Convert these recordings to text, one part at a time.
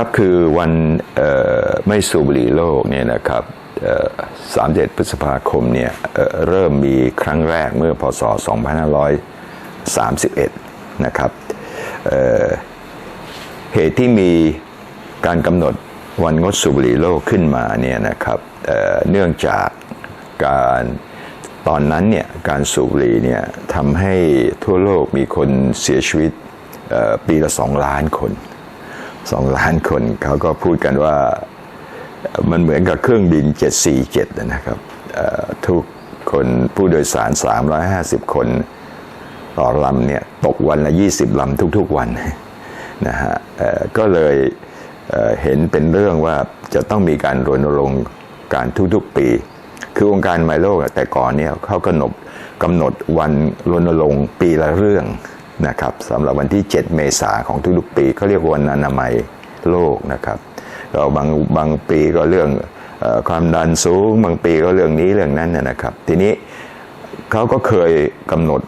ครับคือวันไม่สูบบุหรี่โลกเนี่ยนะครับสามเจ็ดพฤษภาคมเนี่ยเเริ่มมีครั้งแรกเมื่อพศ 2531 นะครับเเหตุที่มีการกำหนดวันงดสูบบุหรี่โลกขึ้นมาเนี่ยนะครับเเนื่องจากการตอนนั้นเนี่ยการสูบบุหรี่เนี่ยทำให้ทั่วโลกมีคนเสียชีวิตปีละ 2 ล้านคน สองล้านคนเขาก็พูดกันว่ามันเหมือนกับเครื่องบิน 747 นะครับทุกคนผู้โดยสาร 350 คนต่อลำเนี่ยตกวันละ 20 ลำทุกๆวันนะฮะก็เลยเอ่อเห็นเป็นเรื่องว่าจะต้องมีการรณรงค์การทุกๆปี คือองค์การไมโลกแต่ก่อนเนี่ยเขากำหนดกำหนดวันรณรงค์ปีละเรื่อง นะครับสำหรับวันที่ 7 เมษาของทุกๆปีเขาเรียกวันอนามัยโลกนะครับก็บางบางปีก็เรื่องอความดันสูง บางปีก็เรื่องนี้เรื่องนั้นนะครับ ทีนี้เขาก็เคยกำหนด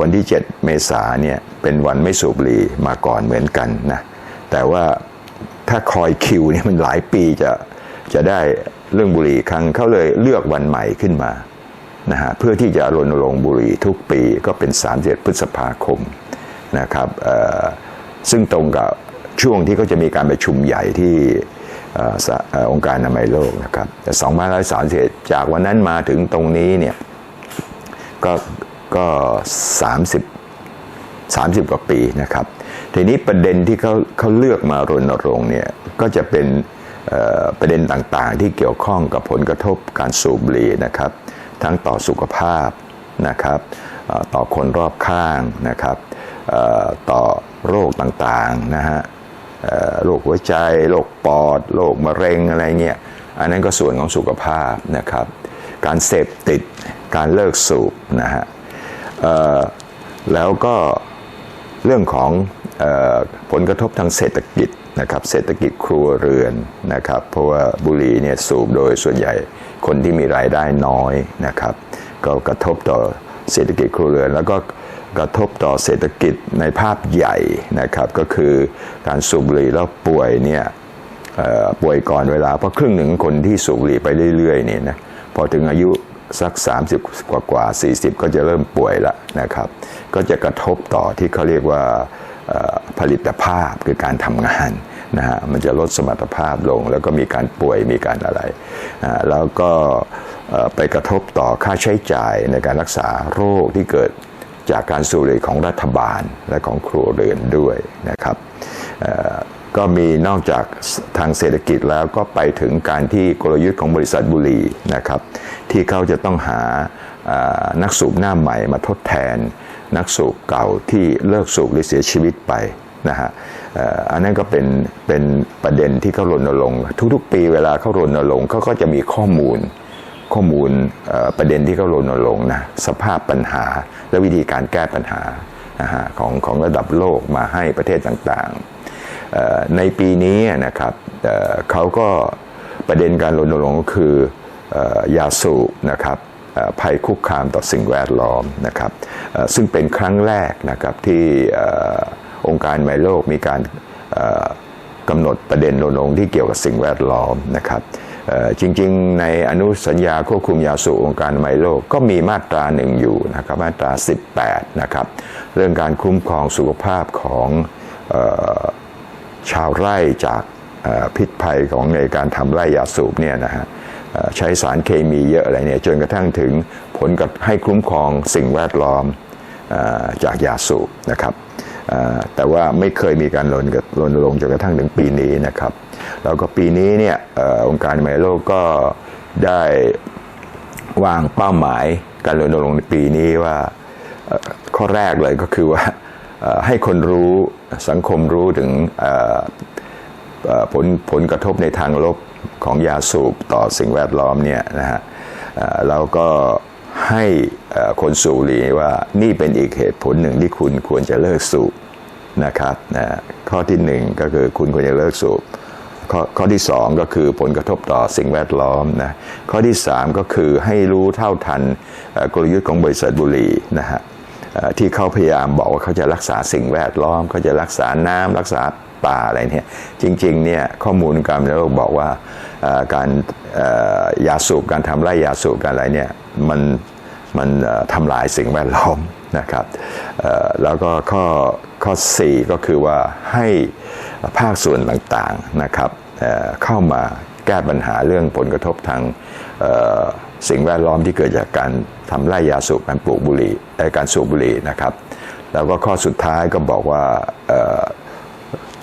วันที่ 7 เมษาเนี่ยเป็นวันไม่สูบบุหรี่มาก่อนเหมือนกันนะแต่ว่าถ้าคอยคิวเนี่ยมันหลายปีจะจะได้เรื่องบุหรี่ครั้งเขาเลยเลือกวันใหม่ขึ้นมา นะฮะเพื่อที่จะรณรงค์บุหรี่ทุกปีก็เป็น 37 พฤษภาคมนะครับซึ่งตรงกับช่วงที่เขาจะมีการประชุมใหญ่ที่อองค์การอนามัยโลกนะครับแต่2531จากวันนั้นมาถึงตรงนี้เนี่ยก็ก็30 30 กว่าปีนะครับ ทีนี้ประเด็นที่เขาเขาเลือกมารณรงค์เนี่ยก็จะเป็นประเด็นต่างๆ ที่เกี่ยวข้องกับผลกระทบการสูบบุหรี่นะครับ ทั้งต่อสุขภาพนะครับต่อคนรอบข้างนะครับต่อโรคต่างๆนะฮะโรคหัวใจโรคปอดโรคมะเร็งอะไรเงี้ยอันนั้นก็ส่วนของสุขภาพนะครับ การเสพติดการเลิกสูบนะฮะแล้วก็เรื่องของออผลกระทบทางเศรษฐกิจ นะครับเศรษฐกิจครัวเรือนนะครับเพราะว่าบุหรี่เนี่ยสูบโดยส่วนใหญ่คนที่มีรายได้น้อยนะครับก็กระทบต่อเศรษฐกิจครัวเรือน แล้วก็กระทบต่อเศรษฐกิจในภาพใหญ่นะครับก็คือการสูบบุหรี่แล้วป่วยเนี่ยป่วยก่อนเวลาเพราะครึ่งหนึ่งคนที่สูบบุหรี่ไปเรื่อยๆเนี่ยนะพอถึงอายุสัก 30 กว่ากว่า 40 ก็จะเริ่มป่วยล้วนะครับ ก็จะกระทบต่อที่เขาเรียกว่า ผลิตภาพคือการทำงานนะฮะมันจะลดสมรรถภาพลง แล้วก็มีการป่วยมีการอะไร แล้วก็ไปกระทบต่อค่าใช้จ่ายในการรักษาโรคที่เกิดจากการสูบบุหรี่ของรัฐบาลและของครัวเรือนด้วยนะครับก็มีนอกจากทางเศรษฐกิจแล้วก็ไปถึงการที่กลยุทธ์ของบริษัทบุหรี่นะครับ ที่เขาจะต้องหานักสูบหน้าใหม่มาทดแทน นักสูบเก่าที่เลิกสูบหรือเสียชีวิตไปนะฮะอันนั้นก็เป็นเป็นประเด็นที่เขารณรงค์ทุกๆ ปีเวลาเขารณรงค์เขาก็จะมีข้อมูลข้อมูลประเด็นที่เขารณรงค์นะสภาพปัญหาและวิธีการแก้ปัญหาของของระดับโลกมาให้ประเทศต่างๆ ในปีนี้นะครับเขาก็ประเด็นการรณรงค์ก็คืออยาสูบนะครับ ภัยคุกคามต่อสิ่งแวดล้อมนะครับซึ่งเป็นครั้งแรกนะครับที่อองค์การไมโลกมีการกำหนดประเด็นรณรงค์ที่เกี่ยวกับสิ่งแวดล้อมนะครับจริงๆ ในอนุสัญญาควบคุมยาสูบองค์การอนามัยโลกก็มีมาตราหนึ่งอยู่นะครับมาตรา 18นะครับเรื่องการคุ้มครองสุขภาพของออชาวไร่จากพิษภัยของในการทำไร่ยาสูบเนี่ยนะฮะ ใช้สารเคมีเยอะอะไรเนี่ยจนกระทั่งถึงผลกับให้คุ้มครองสิ่งแวดล้อมจากยาสูบนะครับแต่ว่าไม่เคยมีการรณรงค์จนกระทั่งถึงปีนี้นะครับแล้วก็ปีนี้เนี่ยอองค์การอนามัยโลกก็ได้วางเป้าหมายการรณรงค์ในปีนี้ว่าข้อแรกเลยก็คือว่าให้คนรู้สังคมรู้ถึง ผลผลกระทบในทางลบของยาสูบต่อสิ่งแวดล้อมเนี่ยนะฮะเอ่อแล้วก็ให้คนสูบบุหรี่ว่านี่เป็นอีกเหตุผลหนึ่งที่คุณควรจะเลิกสูบนะครับนะข้อที่หนึ่งก็คือคุณควรจะเลิกสูบข้อข้อที่2ก็คือผลกระทบต่อสิ่งแวดล้อมนะข้อที่3ก็คือให้รู้เท่าทันกลยุทธ์ของบริษัทบุหรี่นะฮะ ที่เขาพยายามบอกว่าเขาจะรักษาสิ่งแวดล้อมเขาจะรักษาน้ำรักษาป่าอะไรเนี่ยจริงๆเนี่ยข้อมูลการโลกบอกว่าการยาสูบการทำไร่ยาสูบการอะไรเนี่ยมันมันทำลายสิ่งแวดล้อมนะครับแล้วก็ข้อข้อ 4 ก็คือว่าให้ภาคส่วนต่างๆนะครับเข้ามาแก้ปัญหาเรื่องผลกระทบทาง สิ่งแวดล้อมที่เกิดจากการทำไร่ยาสูบการปลูกบุหรี่การสูบบุหรี่นะครับ แล้วก็ข้อสุดท้ายก็บอกว่า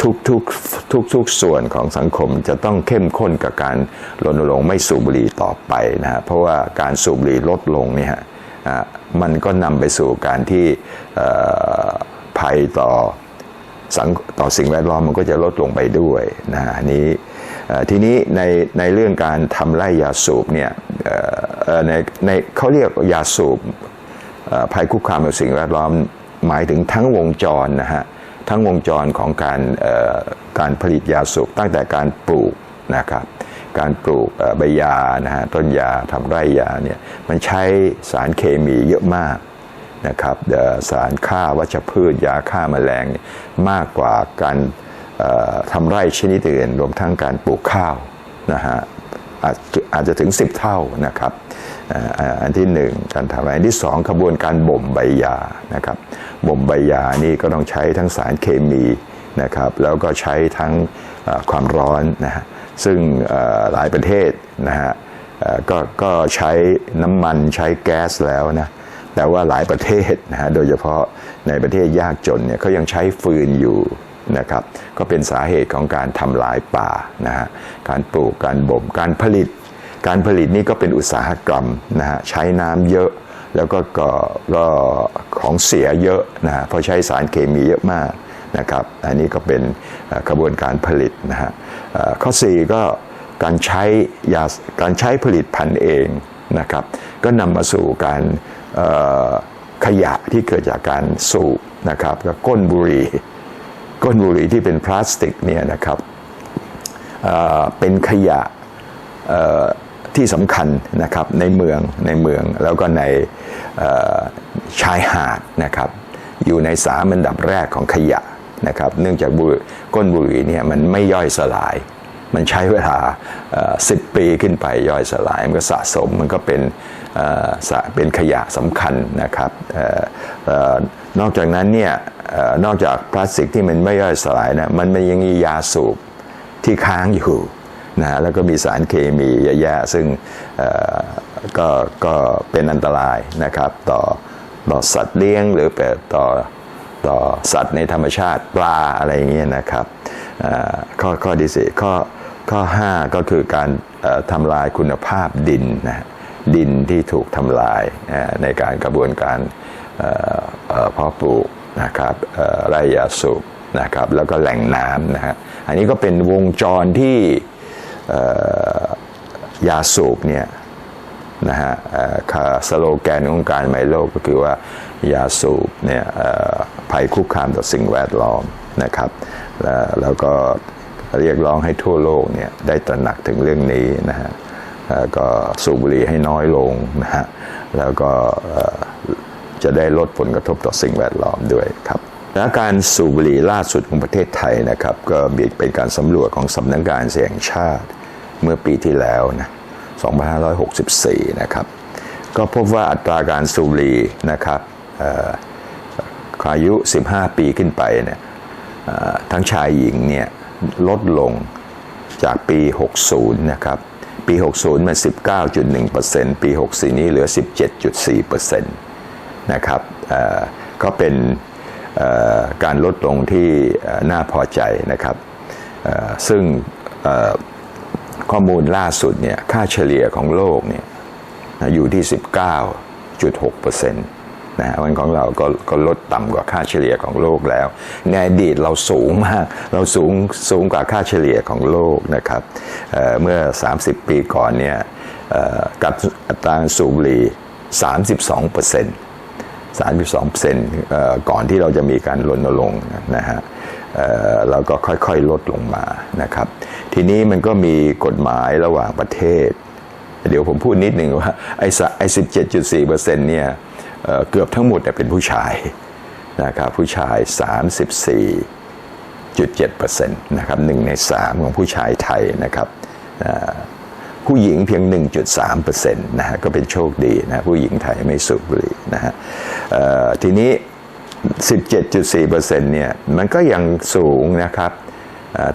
ทุกทุกทุกทุกส่วนของสังคมจะต้องเข้มข้นกับการรณรงค์ไม่สูบบุหรี่ต่อไปนะฮะเพราะว่าการสูบบุหรี่ลดลงเนี่ยฮะมันก็นำไปสู่การที่ภัยต่อสังต่อสิ่งแวดล้อมมันก็จะลดลงไปด้วยนะฮะอันนี้ทีนี้ในในเรื่องการทำไร่ยาสูบเนี่ย ในในเขาเรียกยาสูบภัยคุกคามต่อสิ่งแวดล้อมหมายถึงทั้งวงจรนะฮะทั้งวงจรของการการผลิตยาสูบตั้งแต่การปลูกนะครับการปลูกใบยานะฮะต้นยาทำไร่ยาเนี่ยมันใช้สารเคมีเยอะมากนะครับสารฆ่าวัชพืชยาฆ่าแมลงมากกว่าการทำไร่ชนิดอื่นรวมทั้งการปลูกข้าวนะฮะ อาจจะถึง 10 เท่านะครับอันที่หนึ่งการทำอันที่สองขบวนการบ่มใบยานะครับบ่มใบยานี่ก็ต้องใช้ทั้งสารเคมีนะครับแล้วก็ใช้ทั้งความร้อนนะฮะซึ่งหลายประเทศนะฮะกก็ใช้น้ำมันใช้แก๊สแล้วนะแต่ว่าหลายประเทศนะฮะโดยเฉพาะในประเทศยากจนเนี่ยเขายังใช้ฟืนอยู่ นะครับ ก็เป็นสาเหตุของการทำลายป่านะฮะการปลูกการบ่มการผลิต การผลิตนี่ก็เป็นอุตสาหกรรมนะฮะใช้น้ำเยอะแล้วก็ก็ก็ของเสียเยอะนะฮะเพราะใช้สารเคมีเยอะมากนะครับ อันนี้ก็เป็นกระบวนการผลิตนะฮะเอ่อข้อ 4 ก็การใช้ยาการใช้ผลิตพันธุ์เองนะครับ ก็นำมาสู่การขยะที่เกิดจากการสูบนะครับก็ก้นบุหรี่ ก้นบุหรี่ที่เป็นพลาสติกเนี่ยนะครับเป็นขยะที่สำคัญนะครับในเมืองในเมืองแล้วก็ในชายหาดนะครับอยู่ในสามอันดับแรกของขยะนะครับเนื่องจากบุหรี่ก้นบุหรี่เนี่ยมันไม่ย่อยสลาย มันใช้เวลาสิบปีขึ้นไปย่อยสลาย มันก็สะสมมันก็เป็นเป็นขยะสำคัญนะครับออนอกจากนั้นเนี่ยออนอกจากพลาสติกที่มันไม่ย่อยสลายนะมันมันยังมียาสูบที่ค้างอยู่นะแล้วก็มีสารเคมีแย่ๆซึ่งก็ก็เป็นอันตรายนะครับต่อต่อสัตว์เลี้ยงหรือต่อต่อสัตว์ในธรรมชาติปลาอะไรอย่างเงี้ยนะครับข้อข้อที่สี่ข้อ ข้อ 5 ก็คือการทำลายคุณภาพดินนะดินที่ถูกทำลายในการกระบวนการเพาะปลูกนะครับไรยาสูบนะครับแล้วก็แหล่งน้ำนะฮะอันนี้ก็เป็นวงจรที่ยาสูบเนี่ยนะฮะข่าสโลแกนของการไมโลกก็คือว่ายาสูบเนี่ยภัยคุกคามต่อสิ่งแวดล้อมนะครับแล้วก็ เรียกร้องให้ทั่วโลกเนี่ยได้ตระหนักถึงเรื่องนี้นะฮะก็สูบบุหรี่ให้น้อยลงนะฮะแล้วก็จะได้ลดผลกระทบต่อสิ่งแวดล้อมด้วยครับและการสูบบุหรี่ล่าสุดของประเทศไทยนะครับ ก็มีเป็นการสำรวจของสำนักงานเสียงชาติเมื่อปีที่แล้วนะ2564 นะครับ ก็พบว่าอัตราการสูบบุหรี่นะครับอายุ 15 ปีขึ้นไปเนี่ยทั้งชายหญิงเนี่ย ลดลงจากปี 60 นะครับ ปี 60 มัน 19.1%ปี 64 นี้เหลือ 17.4%นะครับเอ่อก็เป็นเอ่อการลดลงที่น่าพอใจนะครับ ซึ่งข้อมูลล่าสุดเนี่ยค่าเฉลี่ยของโลกเนี่ยอยู่ที่ 19.6% นะฮะวันของเราก็ก็ลดต่ำกว่าค่าเฉลี่ยของโลกแล้ว ในอดีตเราสูงมาก เราสูงสูงกว่าค่าเฉลี่ยของโลกนะครับเอ่อเมื่อ 30 ปีก่อนเนี่ยเอ่อกับอัตราสูบบุหรี่32เปอร์เซ็นต์32เปอร์เซ็นต์ก่อนที่เราจะมีการรณรงค์นะฮะเราก็ค่อยๆลดลงมานะครับ ทีนี้มันก็มีกฎหมายระหว่างประเทศ เดี๋ยวผมพูดนิดหนึ่งว่าไอ้ไอ้สิบเจ็ดจุดสี่เปอร์เซ็นต์เนี่ย เกือบทั้งหมดเป็นผู้ชายนะครับผู้ชาย 34.7%นะครับหนึ่งในสามของผู้ชายไทยนะครับผู้หญิงเพียง 1.3%นะฮะก็เป็นโชคดีนะผู้หญิงไทยไม่สูบบุหรี่นะฮะเอ่อทีนี้ 17.4%เนี่ยมันก็ยังสูงนะครับ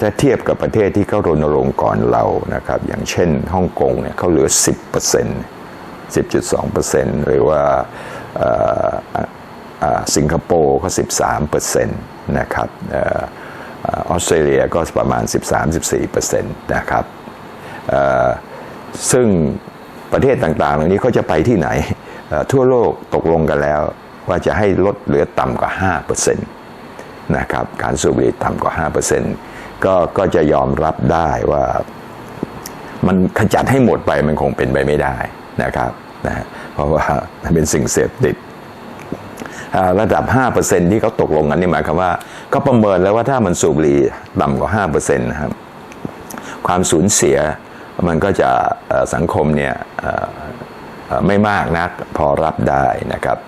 ถ้าเทียบกับประเทศที่เขารณรงค์ก่อนเรานะครับอย่างเช่นฮ่องกงเนี่ยเขาเหลือ 10% 10.2%หรือว่า สิงคโปร์ก็ 13%นะครับเอ่อเออออสเตรเลียก็ประมาณ 13-14%นต์นะครับซึ่งประเทศต่างๆ เหล่านี้เขาจะไปที่ไหนทั่วโลกตกลงกันแล้ว ว่าจะให้ลดเหลือต่ำกว่า5%นต์นะครับการสูบบุหรี่ต่ำกว่า5%ก็ก็จะยอมรับได้ว่ามันขจัดให้หมดไปมันคงเป็นไปไม่ได้นะครับ นะฮะเพราะว่ามันเป็นสิ่งเสพติดอ่าระดับ 5%ที่เขาตกลงกันนี่หมายความว่าก็ประเมินแล้วว่าถ้ามันสูบบุหรี่ต่ำกว่า 5%นะครับความสูญเสียมันก็จะสังคมเนี่ยไม่มากนักพอรับได้นะครับ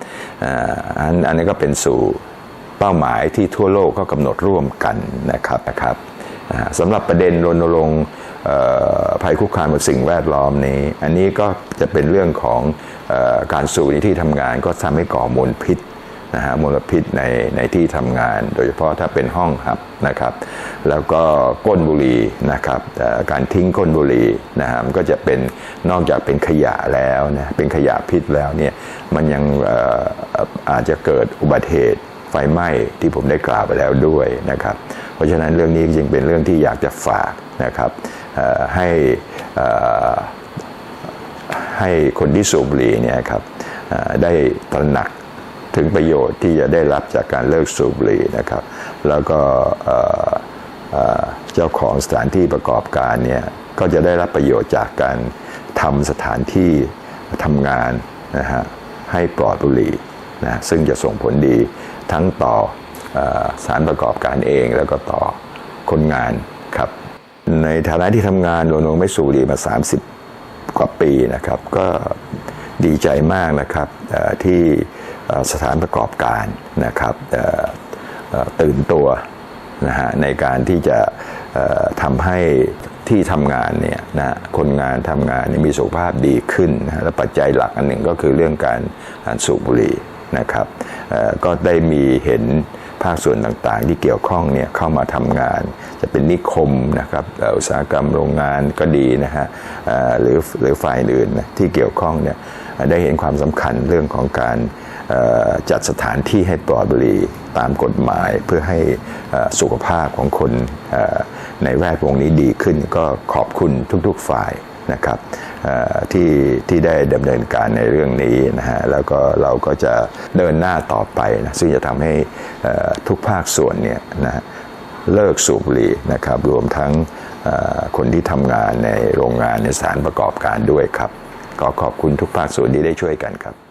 อันนี้ก็เป็นสู่เป้าหมายที่ทั่วโลกก็กำหนดร่วมกันนะครับนะครับสำหรับประเด็นรณรงค์ ภัยคุกคามกับสิ่งแวดล้อมนี้ อันนี้ก็จะเป็นเรื่องของอการสูบในที่ทำงานก็ทำให้ก่อมลพิษนะฮะมลพิษในในที่ทำงาน โดยเฉพาะถ้าเป็นห้องหับนะครับ แล้วก็ก้นบุหรี่นะครับการทิ้งก้นบุหรี่นะฮะมันก็จะเป็นนอกจากเป็นขยะแล้วนะเป็นขยะพิษแล้วเนี่ยมันยังออาจจะเกิดอุบัติเหตุไฟไหม้ที่ผมได้กล่าวไปแล้วด้วยนะครับ เพราะฉะนั้นเรื่องนี้จึงเป็นเรื่องที่อยากจะฝากนะครับ ให้ให้คนที่สูบบุหรี่เนี่ยครับได้ตระหนักถึงประโยชน์ที่จะได้รับจากการเลิกสูบบุหรี่นะครับ แล้วก็เจ้าของสถานที่ประกอบการเนี่ยก็จะได้รับประโยชน์จากการทำสถานที่ทำงานนะฮะให้ปลอดบุหรี่นะซึ่งจะส่งผลดีทั้งต่อออสถานประกอบการเองแล้วก็ต่อคนงานครับ ในฐานะที่ทำงานรณรงไม่สูบบุหรี่มา 30 กว่าปีนะครับ ก็ดีใจมากนะครับที่สถานประกอบการนะครับตื่นตัวนะฮะในการที่จะทำให้ที่ทำงานเนี่ยนะคนงานทำงานมีสุขภาพดีขึ้นนะและปัจจัยหลักอันหนึ่งก็คือเรื่องการสูบบุหรี่นะครับก็ได้มีเห็น ภาคส่วนต่างๆ ที่เกี่ยวข้องเนี่ยเข้ามาทำงาน จะเป็นนิคมนะครับอุตสาหกรรมโรงงานก็ดีนะฮะหรือหรือฝ่ายอื่นนะที่เกี่ยวข้องเนี่ยได้เห็นความสำคัญเรื่องของการจัดสถานที่ให้ปลอดบุหรี่ตามกฎหมายเพื่อให้สุขภาพของคนในแวดวงนี้ดีขึ้น ก็ขอบคุณทุกๆฝ่ายนะครับ ที่ที่ได้ดำเนินการในเรื่องนี้นะฮะแล้วก็เราก็จะเดินหน้าต่อไปนะซึ่งจะทำให้ทุกภาคส่วนเนี่ยนะฮะเลิกสูบบุหรี่นะครับรวมทั้งคนที่ทำงานในโรงงานในสถานประกอบการด้วยครับ ก็ขอบคุณทุกภาคส่วนที่ได้ช่วยกันครับ